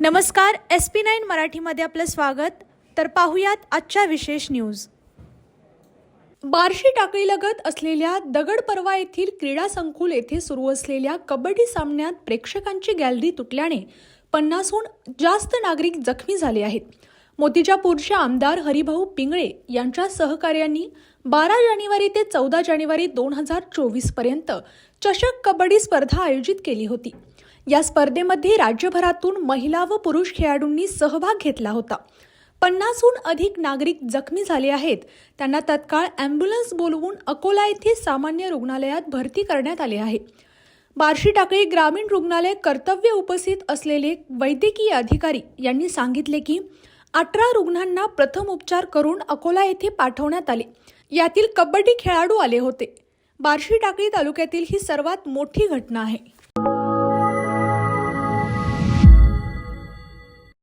नमस्कार S P nine मराठीमध्ये आपलं स्वागत. तर पाहुयात आजच्या विशेष न्यूज. बार्शी टाकळीलगत असलेल्या दगड परवा येथील क्रीडा संकुल येथे सुरू असलेल्या कबड्डी सामन्यात प्रेक्षकांची गॅलरी तुटल्याने पन्नासहून जास्त नागरिक जखमी झाले आहेत. मोतीजापूरचे आमदार हरिभाऊ पिंगळे यांच्या सहकार्यांनी बारा जानेवारी ते चौदा जानेवारी दोन हजार चोवीसपर्यंत चषक कबड्डी स्पर्धा आयोजित केली होती. या स्पर्धेमध्ये राज्यभरातून महिला व पुरुष खेळाडूंनी सहभाग घेतला होता. पन्नासहून अधिक नागरिक जखमी झाले आहेत. त्यांना तत्काळ ॲम्ब्युलन्स बोलवून अकोला येथे सामान्य रुग्णालयात भरती करण्यात आले आहे. बार्शी टाकळी ग्रामीण रुग्णालय कर्तव्य उपस्थित असलेले वैद्यकीय अधिकारी यांनी सांगितले की अठरा रुग्णांना प्रथम उपचार करून अकोला येथे पाठवण्यात आले. यातील कबड्डी खेळाडू आले होते. बार्शी टाकळी तालुक्यातील ही सर्वात मोठी घटना आहे.